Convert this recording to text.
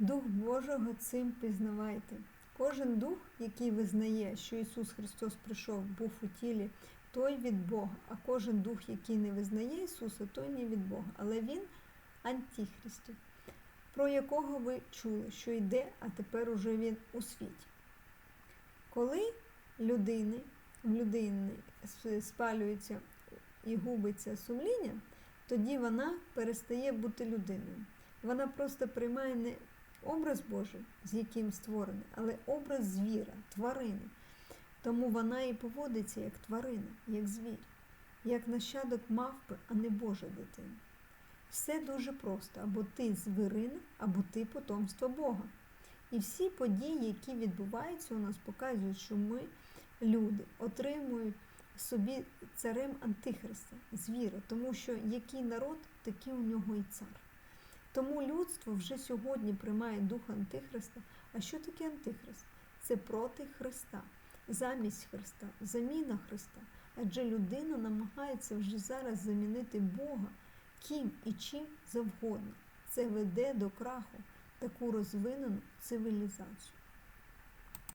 Дух Божого цим пізнавайте. Кожен дух, який визнає, що Ісус Христос прийшов, був у тілі, той від Бога. А кожен дух, який не визнає Ісуса, той не від Бога. Але Він антихристів, про якого ви чули, що йде, а тепер уже він у світі. Коли людини, в людини спалюється і губиться сумління, тоді вона перестає бути людиною. Вона просто приймає не образ Божий, з яким створений, але образ звіра, тварини. Тому вона і поводиться як тварина, як звір, як нащадок мавпи, а не Божа дитина. Все дуже просто: або ти звірина, або ти потомство Бога. І всі події, які відбуваються у нас, показують, що ми, люди, отримують собі царем Антихриста, звіра, тому що який народ, такий у нього і цар. Тому людство вже сьогодні приймає дух Антихриста. А що таке Антихрист? Це проти Христа, замість Христа, заміна Христа. Адже людина намагається вже зараз замінити Бога ким і чим завгодно. Це веде до краху таку розвинену цивілізацію.